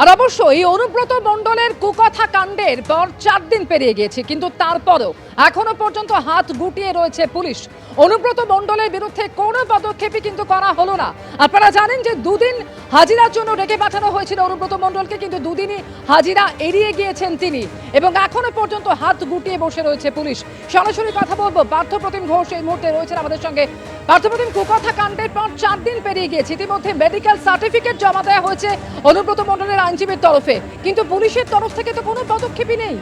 আর অবশ্য এই অনুব্রত মণ্ডলের কুকথা কাণ্ডের পর চার দিন পেরিয়ে গিয়েছে, কিন্তু তারপরেও এখনও পর্যন্ত হাত গুটিয়ে রয়েছে পুলিশ। অনুব্রত মণ্ডলের বিরুদ্ধে কোনো পদক্ষেপই কিন্তু করা হলো না। আপনারা জানেন যে দুদিন হাজিরার জন্য ডেকে পাঠানো হয়েছিল অনুব্রত মণ্ডলকে, কিন্তু দুদিনই হাজিরা এড়িয়ে গিয়েছেন তিনি এবং এখনও পর্যন্ত হাত গুটিয়ে বসে রয়েছে পুলিশ। সরাসরি কথা বলব, পার্থপ্রতিম ঘোষ এই মুহূর্তে রয়েছেন আমাদের সঙ্গে পার্থপ্রতিম কুকথা কাণ্ডের পর চার দিন পেরিয়ে গিয়েছে। ইতিমধ্যে মেডিকেল সার্টিফিকেট জমা দেওয়া হয়েছে অনুব্রত মণ্ডলের আইনজীবীর তরফে। কিন্তু পুলিশের তরফ থেকে তো কোনো পদক্ষেপই নেই।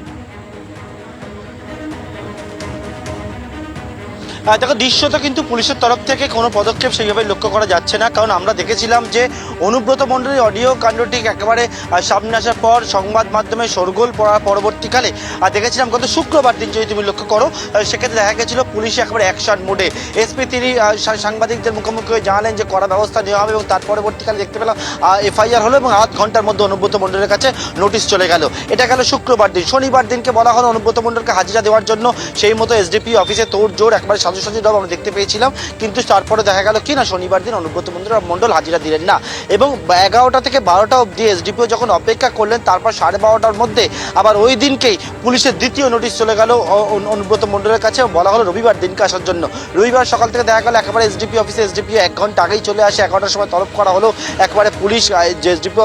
দেখো দৃশ্যত কিন্তু পুলিশের তরফ থেকে কোনো পদক্ষেপ সেইভাবে লক্ষ্য করা যাচ্ছে না। কারণ আমরা দেখেছিলাম যে অনুব্রত মণ্ডলের অডিও কাণ্ডটি একেবারে সামনে আসার পর সংবাদ মাধ্যমে শোরগোল পড়ার পরবর্তীকালে, আর দেখেছিলাম গত শুক্রবার দিন যদি তুমি লক্ষ্য করো সেক্ষেত্রে দেখা গেছিল পুলিশ একেবারে অ্যাকশন মোডে এসপি তিনি সাংবাদিকদের মুখোমুখি হয়ে জানালেন যে কড়া ব্যবস্থা নেওয়া হবে এবং তার পরবর্তীকালে দেখতে পেলাম এফআইআর হলো এবং আধ ঘণ্টার মধ্যে অনুব্রত মণ্ডলের কাছে নোটিশ চলে গেল। এটা গেল শুক্রবার দিন। শনিবার দিনকে বলা হলো অনুব্রত মণ্ডলকে হাজিরা দেওয়ার জন্য সেই মতো এসডিপি অফিসে তোড় জোর একবার সাজু সাজু রব আমরা দেখতে পেয়েছিলাম। কিন্তু তারপরে দেখা গেল কি না, শনিবার দিন অনুব্রত মণ্ডল হাজিরা দিলেন না। এবং এগারোটা থেকে বারোটা অবধি এসডিপিও যখন অপেক্ষা করলেন, তারপর সাড়ে বারোটার মধ্যে আবার ওই দিনকেই পুলিশের দ্বিতীয় নোটিশ চলে গেল অনুব্রত মণ্ডলের কাছে। বলা হলো রবিবার দিনকে আসার জন্য। রবিবার সকাল থেকে দেখা গেল একেবারে এসডিপি অফিসে এসডিপি এক ঘণ্টা আগেই চলে আসে। এগারোটার সময় তলব করা হলো। একবারে পুলিশ যে এসডিপি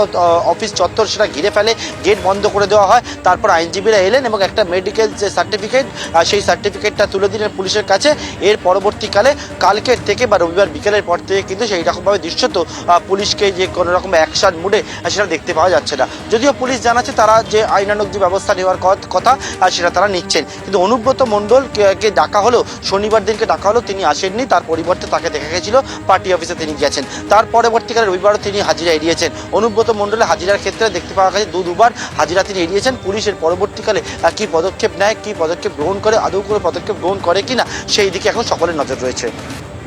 অফিস চত্বর সেটা ঘিরে ফেলে, গেট বন্ধ করে দেওয়া হয়। তারপর আইনজীবীরা এলেন এবং একটা মেডিকেল যে সার্টিফিকেট সেই সার্টিফিকেটটা তুলে দিলেন পুলিশের কাছে। এর পরবর্তীকালে কালকের থেকে বা রবিবার বিকেলের পর থেকে কিন্তু সেই রকমভাবে দৃশ্যত পুলিশকে যে কোনো রকম অ্যাকশন মুডে সেটা দেখতে পাওয়া যাচ্ছে না। যদিও পুলিশ জানাচ্ছে তারা যে আইনানুগ যে ব্যবস্থা নেওয়ার কথা সেটা তারা নিচ্ছেন। কিন্তু অনুব্রত মণ্ডল কে- কে ডাকা হলো শনিবার দিনকে ডাকা হলো তিনি আসেননি। তার পরিবর্তে তাকে দেখা গেছিল, পার্টি অফিসে তিনি গেছেন তার পরবর্তীকালে রবিবারও তিনি হাজিরা এড়িয়েছেন। অনুব্রত মণ্ডলের হাজিরার ক্ষেত্রে দেখতে পাওয়া গেছে, দু, দুবার হাজিরা তিনি এড়িয়েছেন। পুলিশের পরবর্তীকালে কি পদক্ষেপ নেয়, কি পদক্ষেপ গ্রহণ করে, আদৌ করে পদক্ষেপ গ্রহণ করে কিনা, সেই দিকে এখন সকলের নজর রয়েছে।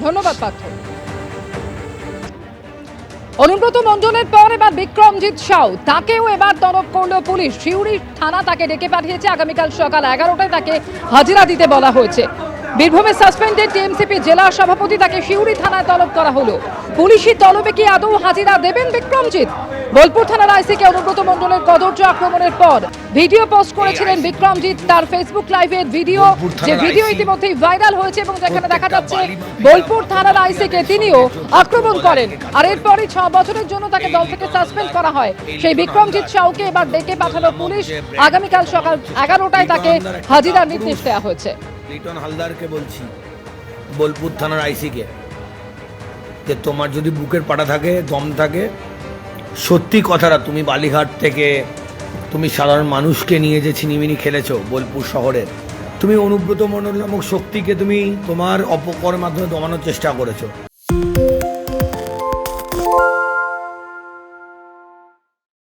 ধন্যবাদ, পার্থ। অনুব্রত মণ্ডলের পর এবার বিক্রমজিৎ সাউ। তাকেও এবার তলব করল পুলিশ। শিউরি থানা তাকে ডেকে পাঠিয়েছে। আগামীকাল সকাল এগারোটায় তাকে হাজিরা দিতে বলা হয়েছে। বীরভূমের সাসপেন্ডেড টিএমসিপি জেলা সভাপতি তাকে শিউরি থানায় তলব করা হলো। পুলিশি তলবে কি আদৌ হাজিরা দেবেন বিক্রমজিৎ? বোলপুর থানার আইসিকে অনুব্রত মণ্ডলের কদর্য আক্রমণের পর ভিডিও পোস্ট করেছিলেন বিক্রমজিৎ। তার ফেসবুক লাইভের ভিডিও যে ভিডিও IC ইতিমধ্যেই ভাইরাল হয়েছে এবং যেখানে দেখা যাচ্ছে বোলপুর থানার আইসিকে তিনিও আক্রমণ করেন। আর এরপরই ছ বছরের জন্য তাকে দল থেকে সাসপেন্ড করা হয়। সেই বিক্রমজিৎ সাউকে এবার ডেকে পাঠালো পুলিশ। আগামীকাল সকাল এগারোটায় তাকে হাজিরার নির্দেশ দেওয়া হয়েছে। লিটন হালদারকে বলছি, বোলপুর থানার আইসিকে, যে তোমার যদি বুকের পাটা থাকে, দম থাকে, সত্যি কথাটা, তুমি বালিঘাট থেকে তুমি সাধারণ মানুষকে নিয়ে যে ছিনিমিনি খেলেছো বোলপুর শহরে, তুমি অনুব্রত মণ্ডল নামক শক্তিকে তুমি তোমার অপকর মাধ্যমে দমানোর চেষ্টা করেছ।